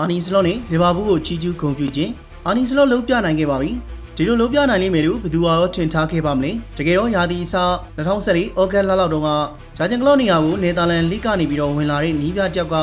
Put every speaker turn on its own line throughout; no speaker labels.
အာနီစလော့နဲ့လီဗာပူးကိုချီးကျူးဂုဏ်ပြုခြင်းအာနီစလော့လုံးပြနိုင်ခဲ့ပါပြီဒီလိုလုံးပြနိုင်လိမ့်မယ်လို့ဘယ်သူမှရောထင်ထားခဲ့ပါမလဲတကယ်တော့ယာဒီအစား2014ဩဂတ်လလောက်တုန်းကဂျာဂျန်ကလော့နီယာကိုနယ်သာလန်လိကနေပြီးတော့ဝင်လာတဲ့နီးပြတယောက်က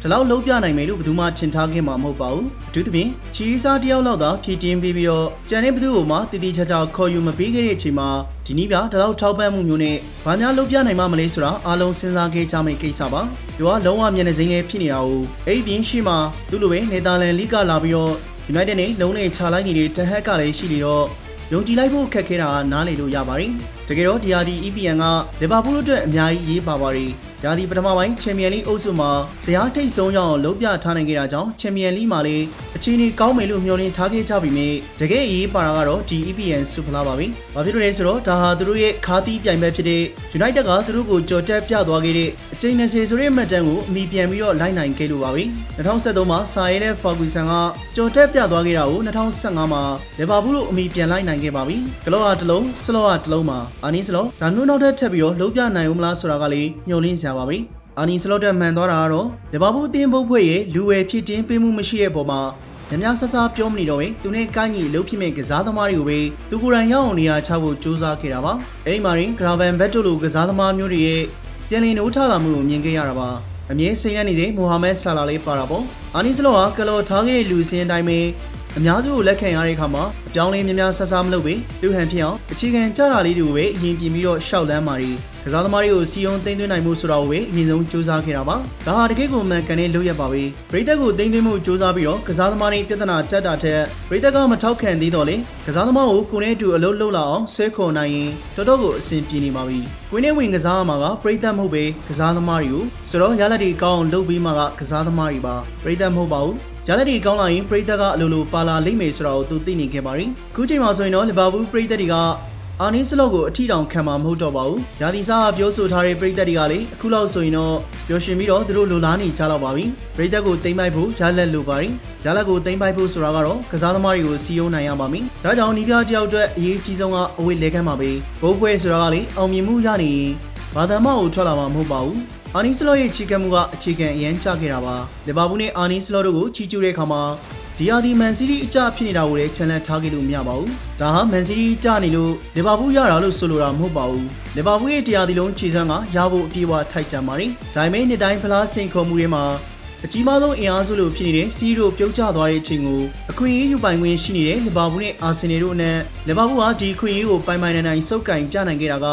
ဒီလောက်လုံးပြနိုင်မယ်လို့ဘယ်သူမှထင်ထားခဲ့မှာမဟုတ်ပါဘူးအထူးသဖြင့်ချီးစားတယောက်လောက်သာဖြည့်တင်းပေးပြီးတော့ကြံတဲ့ဘသူ့ကိုမှတည်တည်ချာချာခေါ်ယူမပေးခဲ့တဲ့အချိန်မှာ ဒီနီးပြဒီလောက်ထောက်ပံ့မှုမျိုးနဲ့ဘာများလုံးပြနိုင်မှမလဲဆိုတာအားလုံးစဉ်းစားခဲ့ကြမယ့်ကိစ္စပါသူကလုံးဝမျက်နှာစိမ်းလေးဖြစ်နေတာကိုအဲ့ဒီပြင်ရှိမှသူ့လိုပဲနယ်သာလန်လိကလာပြီးတော့ United နဲ့လုံးနဲ့ခြာလိုက်နေတဲ့တဟက်ကလည်းရှိလေတော့ယုံကြည်လိုက်ဖို့ခက်ခဲတာကနားလေလို့ရပါတယ်။တကယ်တော့ဒီဟာဒီ EPN ကလီဗာပူးအတွက်အများကြီးရေးပါပါတယ်။ဒါဒီပထမပိုင်းချန်ပီယံလိအုပ်စုမှာဇယားထိတ်ဆုံးရအောင်လုံးပြထားနိုင်ခဲ့တာကြောင့်ချန်ပီယံလိမှာလည်း အခြေအနေကောင်းမယ်လို့မျှော်လင့်ထားခဲ့ကြပြီမြဲတကယ်အရေးပါတာကတော့ဒီ EPN ဆုဖလားပါပဲ။ဘာဖြစ်လို့လဲဆိုတော့ဒါဟာသူတို့ရဲ့ခါတီးပြိုင်ပွဲဖြစ်တဲ့ United ကသူတို့ကိုကြော်တက်ပြသွားခဲ့တဲ့အချိန်20ဆိုတဲ့မှတ်တမ်းကိုအမိပြန်ပြီးတော့လိုက်နိုင်ခဲ့လို့ပါပဲ။2013မှာစာရဲနဲ့ Ferguson ကကြော်တက်ပြသွားခဲ့တာကို2015မှာလီဗာပူးတို့အမိပြန်လိုက်နိုင်ခဲ့ပါပြီ။ကလော့ဟာတစ်လုံးဆလော့ဟာတစ်လုံးမှာအာနီးဆလော့ဒါမျိုးနောက်ထပ်ထပ်ပြီးတော့လုံးပြနိုင်ဦးမလားဆိုတာကလည်းညှို့လင်းစရာပါပဲ။ အာနီဆလော့တက်မှန်သွားတာကတော့လီဗာပူးအသင်းဘုတ်ဖွဲ့ရဲ့လူဝယ်ဖြစ်တင်းပေးမှုမရှိတဲ့ပုံမှာညများဆဆပြောမနေတော့ပဲသူနဲ့ကိုင်းကြီးလှုပ်ဖြစ်မဲ့ကစားသမားတွေကိုပဲသူကိုယ်တိုင်ရောက်အောင်နေရာချဖို့စူးစမ်းခဲ့တာပါအဲဒီမှာရင်ဂရာဗန်ဘက်တို့လိုကစားသမားမျိုးတွေရဲ့ပြန်လည်နှိုးထလာမှုကိုမြင်ခဲ့ရတာပါအမြဲစိတ်နဲ့နေစေမိုဟာမက်ဆာလာလေးပါတာပေါ့အာနီစလောဟာကလော်ထားခဲ့တဲ့လူစင်းအတိုင်းပဲ အများစုကိုလက်ခံရတဲ့အခါမှာအပြောင်းလဲများများဆဆမလုပ်ပဲသူဟန်ဖြစ်အောင်အခြေခံကြတာလေးတွေကိုပဲအရင်ပြင်ပြီးတော့ရှောက်လန်းမာရီကစားသမားတွေကိုစီယုံသိမ်းသွင်းနိုင်မှုဆိုတာကိုပဲအရင်ဆုံးစူးစမ်းခဲ့တာပါဒါဟာတကယ့်ကိုမှန်ကန်တဲ့လုပ်ရပါပဲပရိသတ်ကိုသိမ်းသွင်းမှုစူးစမ်းပြီးတော့ကစားသမားတွေပြဿနာတက်တာထက်ပရိသတ်ကမထောက်ခံသေးတော့လေကစားသမားကိုကိုယ်နဲ့အတူအလုပ်လုပ်လာအောင်ဆွဲခေါ်နိုင်ရင်တော်တော်ကိုအဆင်ပြေနေပါပြီကိုယ်နဲ့ဝင်ကစားရမှာကပရိသတ်မဟုတ်ပဲကစားသမားတွေကိုဆိုတော့ရလက်တွေကောင်းအောင်လုပ်ပြီးမှကကစားသမားတွေပါပရိသတ်မဟုတ်ပါဘူး ရလက်တွေကောင်းလာရင်ပရိသတ်ကအလိုလိုပါလာလိမ့်မယ်ဆိုတာကိုသူသိနေခဲ့ပါရင်ခုချိန်မှာဆိုရင်တော့လီဗာပူးပရိသတ်တွေကအာနီးစလော့ကိုအထီတောင်ခံမှာမဟုတ်တော့ပါဘူး။ယာဒီစာကပြောဆိုထားတဲ့ပရိသတ်တွေကလေအခုလောက်ဆိုရင်တော့ပျော်ရွှင်ပြီးတော့သူတို့လိုလားနေကြတော့ပါပြီ။ပရိသတ်ကိုတိမ့်ပိုက်ဖို့ရလက်လိုပါရင်ရလက်ကိုတိမ့်ပိုက်ဖို့ဆိုတာကတော့ကစားသမားတွေကိုစီယုံနိုင်ရပါမယ်။ဒါကြောင့်နီးပြတယောက်အတွက်အရေးကြီးဆုံးကအဝေးလဲခမ်းပါပဲ။ဘိုးပွဲဆိုတာကလေအောင်မြင်မှုရနေရင်ဘာသာမကိုထွက်လာမှာမဟုတ်ပါဘူး။ အာနီစလော့ရဲ့ချီကမှုကအခြေခံအရန်ချခဲ့တာပါ။လီဗာပူးနဲ့အာနီစလော့တို့ကိုချီကျူးတဲ့အခါမှာဒီယာဒီမန်စီးတီးအကြဖြစ်နေတာကိုလည်းချန်လက်ထားခဲ့လို့မရပါဘူး။ဒါဟာမန်စီးတီးကြနေလို့လီဗာပူးရတာလို့ဆိုလိုတာမဟုတ်ပါဘူး။လီဗာပူးရဲ့တရားဒီလုံးခြေစမ်းကရဖို့အပြေအဝထိုက်တန်ပါတယ်။ဒါပေမဲ့နှစ်တိုင်းဖလားဆင်ခေါ်မှုတွေမှာအကြီးမားဆုံးအင်အားစုလို့ဖြစ်နေတဲ့စီးရိုပြုတ်ကျသွားတဲ့အချိန်ကိုအခွင့်အရေးယူပိုင်ခွင့်ရှိနေတဲ့လီဗာပူးနဲ့အာဆင်နယ်တို့အနက်လီဗာပူးကဒီအခွင့်အရေးကိုပိုင်ပိုင်နိုင်နိုင်စုပ်ကင်ပြနိုင်ခဲ့တာက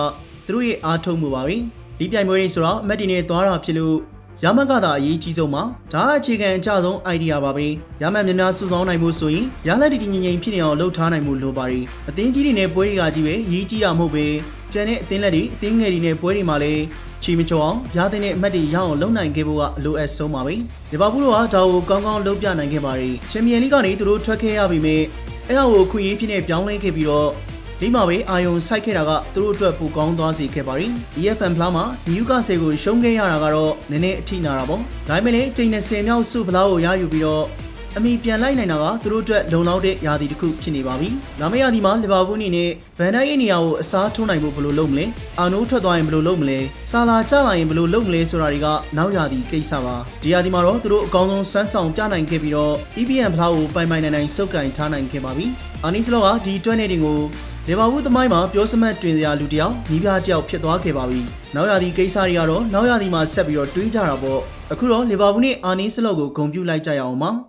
သူတို့ရဲ့အားထုတ်မှုပါပဲ။ ဒီပြိုင်ပွဲတွေဆိုတော့အမက်တီနဲ့သွားတာဖြစ်လို့ရမကသာအရေးကြီးဆုံးပါဒါကအခြေခံအကျဆုံး idea ပါပဲရမများများစုဆောင်းနိုင်မှုဆိုရင်ရလက်တီတီငင်ငင်ဖြစ်နေအောင်လှုပ်ထားနိုင်မှုလိုပါတယ်အသင်းကြီးတွေနဲ့ပွဲတွေကကြီးပဲရေးကြီးတာမဟုတ်ပဲကျန်တဲ့အသင်းလက်တွေအသင်းငယ်တွေနဲ့ပွဲတွေမှာလည်းချီမချောအောင်ရတဲ့အမတ်တွေရအောင်လုပ်နိုင်ခဲ့ဖို့ကအလိုအပ်ဆုံးပါပဲလီဗာပူးတို့ကဒါကိုကောင်းကောင်းလုပ်ပြနိုင်ခဲ့ပါတယ်ချန်ပီယံလိကနေသူတို့ထွက်ခဲ့ရပြီမဲ့အဲ့ဒါကိုခွင့်ရေးဖြစ်နေပြောင်းလဲခဲ့ပြီးတော့ ဒီမှာပဲအာယုံစိုက်ခဲ့တာကသူတို့အတွက်ပိုကောင်းသွားစေခဲ့ပါရင် EFM ဖလားမှာနယူကာဆယ်ကိုရှုံးခဲ့ရတာကတော့နည်းနည်းအထိနာတာပေါ့ဒါပေမဲ့လည်းအချိန်20မြောက်စုဖလားကိုရယူပြီးတော့အမိပြန်လိုက်နိုင်တာကသူတို့အတွက်လုံလောက်တဲ့ယာတီတစ်ခုဖြစ်နေပါပြီ။လာမယ့်ယာတီမှာလီဗာပူးအနေနဲ့ဗန်ဒိုက်ရဲ့နေရာကိုအစားထိုးနိုင်ဖို့ဘယ်လိုလုပ်မလဲ။အာနိုးထွက်သွားရင်ဘယ်လိုလုပ်မလဲ။ဆာလာကျလာရင်ဘယ်လိုလုပ်မလဲဆိုတာတွေကနောက်ယာတီကိစ္စပါ။ဒီယာတီမှာတော့သူတို့အကောင်းဆုံးစွမ်းဆောင်ပြနိုင်ခဲ့ပြီးတော့ EPN ဖလားကိုပိုင်ပိုင်နိုင်နိုင်စုပ်ကန်ထားနိုင်ခဲ့ပါပြီ။အာနီစလောကဒီတွဲနေတင်ကို လီဗာပူးသမိုင်းမှာပြောစမတ်တွင်စရာလူတစ်ယောက်ညီးပြတစ်ယောက်ဖြစ်သွားခဲ့ပါပြီ။နောက်ရာသီကိစ္စတွေကတော့နောက်ရာသီမှာဆက်ပြီးတော့တွေးကြတာပေါ့။အခုတော့လီဗာပူးနဲ့အာနီစလော့ကိုဂုဏ်ပြုလိုက်ကြရအောင်ပါ။